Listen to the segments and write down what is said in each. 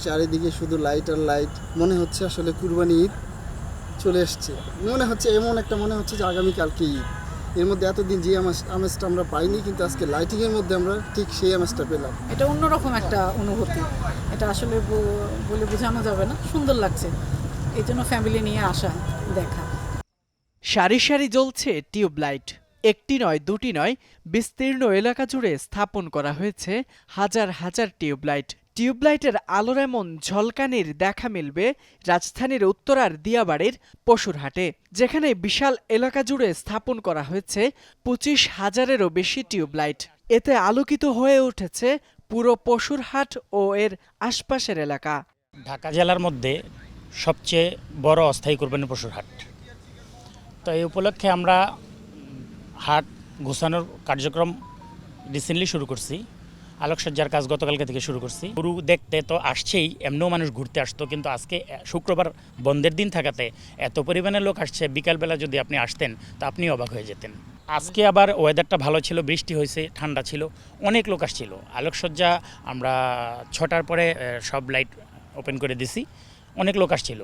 চারিদিকে শুধু লাইট আর লাইট মনে হচ্ছে আসলে কুরবানি ঈদ চলে এসছে। মনে হচ্ছে এমন একটা মনে হচ্ছে যে আগামীকালকে ঈদ। এর মধ্যে এতদিন যে আমেজ- আমেজটা আমরা পাইনি কিন্তু আজকে লাইটিংয়ের মধ্যে আমরা ঠিক সেই আমেজটা পেলাম। এটা অন্যরকম একটা অনুভূতি। এটা আসলে বলে বোঝানো যাবে না। সুন্দর লাগছে। এই জন্য ফ্যামিলি নিয়ে আসা দেখা। সারি সারি জ্বলছে টিউবলাইট একটি নয় দুটি নয় বিস্তীর্ণ এলাকা জুড়ে স্থাপন করা হয়েছে হাজার হাজার টিউবলাইট টিউবলাইটের আলোর এমন ঝলকানির দেখা মিলবে রাজধানীর উত্তরার দিয়াবাড়ির পশুরহাটে, যেখানে বিশাল এলাকা জুড়ে স্থাপন করা হয়েছে পঁচিশ হাজারেরও বেশি টিউবলাইট। এতে আলোকিত হয়ে উঠেছে পুরো পশুরহাট ও এর আশপাশের এলাকা। ঢাকা জেলার মধ্যে সবচেয়ে বড় অস্থায়ী কোরবানি পশুরহাট। তো এই উপলক্ষে আমরা হাট ঘোষানোর কার্যক্রম রিসেন্টলি শুরু করছি। আলোকসজ্জার কাজ গতকালকে থেকে শুরু করছি। গরু দেখতে তো আসছেই, এমনিও মানুষ ঘুরতে আসতো, কিন্তু আজকে শুক্রবার বন্ধের দিন থাকাতে এত পরিমাণে লোক আসছে, বিকালবেলা যদি আপনি আসতেন, তা আপনি অবাক হয়ে যেতেন। আজকে আবার ওয়েদারটা ভালো ছিল, বৃষ্টি হয়েছে, ঠান্ডা ছিল, অনেক লোক আসছিল। আলোকসজ্জা আমরা ছটার পরে সব লাইট ওপেন করে দিছি, অনেক লোক আসছিল।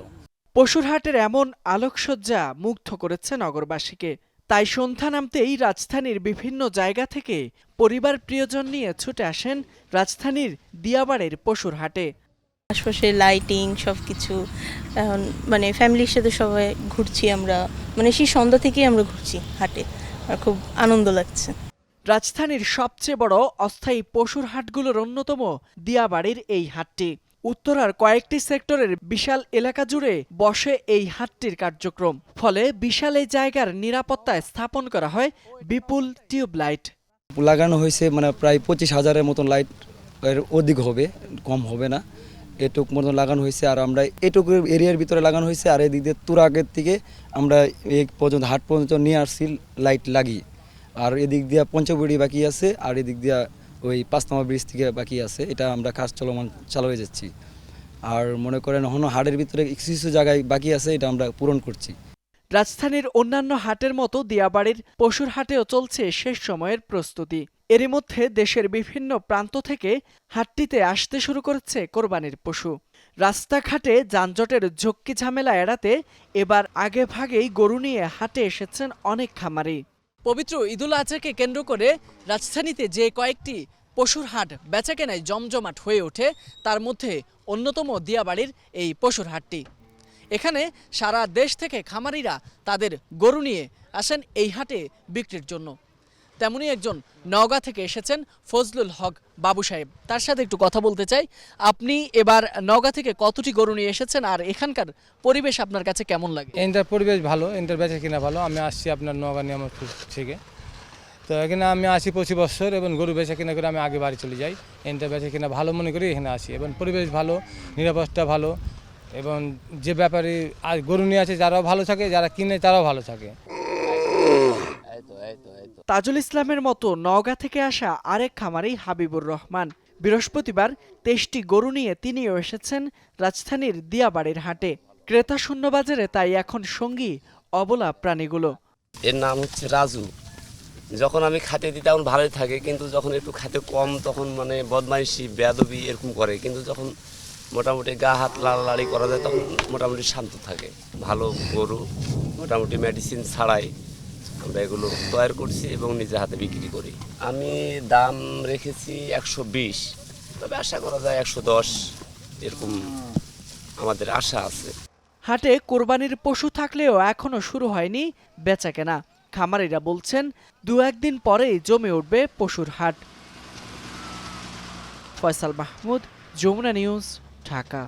পশুরহাটের এমন আলোকসজ্জা মুগ্ধ করেছে নগরবাসীকে। তাই সন্ধ্যা নামতেই রাজধানীর বিভিন্ন জায়গা থেকে পরিবার প্রিয়জন নিয়ে ছুটে আসেন রাজধানীর দিয়াবাড়ির পশুরহাটে আশপাশে লাইটিং সব কিছু এখন মানে ফ্যামিলির সাথে সবাই ঘুরছি আমরা মানে সেই সন্ধ্যা থেকেই আমরা ঘুরছি হাটে আর খুব আনন্দ লাগছে। রাজধানীর সবচেয়ে বড় অস্থায়ী পশুর হাটগুলোর অন্যতম দিয়াবাড়ির এই হাটটি। উত্তরার কয়েকটি সেক্টরের বিশাল এলাকা জুড়ে বসে এই হাটটির কার্যক্রম। ফলে বিশাল এই জায়গার নিরাপত্তায় স্থাপন করা হয় বিপুল টিউবলাইট। লাগানো হয়েছে মানে প্রায় পঁচিশ হাজারের মতন লাইটের অধিক হবে, কম হবে না। এটুক মতন লাগানো হয়েছে আর আমরা এটুকু এরিয়ার ভিতরে লাগানো হয়েছে আর এদিক দিয়ে তুরাগের থেকে আমরা এই পর্যন্ত হাট পর্যন্ত নিয়ে আসছি লাইট লাগিয়ে। আর এদিক দিয়ে পঞ্চবড়ি বাকি আছে, আর এদিক দিয়ে ওই পাঁচ নম্বর ব্রিজ থেকে বাকি আছে, এটা আমরা কাজ চলমান, চালু হয়ে যাচ্ছি। আর মনে করেন এখনও হাটের ভিতরে কিছু কিছু জায়গায় বাকি আছে, এটা আমরা পূরণ করছি। রাজধানীর অন্যান্য হাটের মতো দিয়াবাড়ির পশুর হাটেও চলছে শেষ সময়ের প্রস্তুতি। এরই মধ্যে দেশের বিভিন্ন প্রান্ত থেকে হাটটিতে আসতে শুরু করেছে কোরবানির পশু। রাস্তাঘাটে যানজটের ঝক্কি ঝামেলা এড়াতে এবার আগে ভাগেই গরু নিয়ে হাটে এসেছেন অনেক খামারি। পবিত্র ঈদুল আজহাকে কেন্দ্র করে রাজধানীতে যে কয়েকটি পশুর হাট বেচাকেনায় জমজমাট হয়ে ওঠে, তার মধ্যে অন্যতম দিয়াবাড়ির এই পশুর হাটটি। এখানে সারা দেশ থেকে খামারিরা তাদের গরু নিয়ে আসেন এই হাটে বিক্রির জন্য। তেমনি একজন নওগাঁ থেকে এসেছেন ফজলুল হক বাবু সাহেব। তার সাথে একটু কথা বলতে চাই। আপনি এবার নওগাঁ থেকে কতটি গরু নিয়ে এসেছেন আর এখানকার পরিবেশ আপনার কাছে কেমন লাগে? এনটার পরিবেশ ভালো, এনটার বেচা কিনা ভালো। আমি আসছি আপনার নগা নিয়ামতপুর থেকে। তো এখানে আমি আসি পঁচিশ বছর এবং গরু বেচা কিনা করে আমি আগে বাড়ি চলে যাই। এনটা বেচা কিনা ভালো মনে করি এখানে আসি এবং পরিবেশ ভালো নিরাপত্তা ভালো এবং যে ব্যাপারে আর গরু নিয়ে আছে যারাও ভালো থাকে যারা কিনে তারাও ভালো থাকে। তাজুল ইসলামের মতো নওগাঁ থেকে আসা আরেক খামারি হাবিবুর রহমান। বৃহস্পতিবার তেইশটি গরু নিয়ে তিনিও এসেছেন রাজধানীর দিয়াবাড়ির হাটে। ক্রেতা শূন্য বাজারে তাই এখন সঙ্গী অবলা প্রাণীগুলো। এর নাম হচ্ছে রাজু। যখন আমি খাতে দিই তখন ভালোই থাকে, কিন্তু যখন একটু খাতে কম তখন মানে বদমাইশি, বেয়াদবি এরকম করে। কিন্তু যখন মোটামুটি গা হাত লাড়ালাড়ি করা যায় তখন মোটামুটি শান্ত থাকে। ভালো গরু, মোটামুটি মেডিসিন ছাড়াই আমরা এগুলো তৈরি করছি এবং নিজে হাতে বিক্রি করি। আমি দাম রেখেছি একশো বিশ, তবে আশা করা যায় একশো দশ এরকম আমাদের আশা আছে। হাটে কোরবানির পশু থাকলেও এখনও শুরু হয়নি বেচাকেনা। খামারিরা বলছেন দু একদিন পরেই জমে উঠবে পশুর হাট। ফয়সাল মাহমুদ যমুনা নিউজ ঢাকা।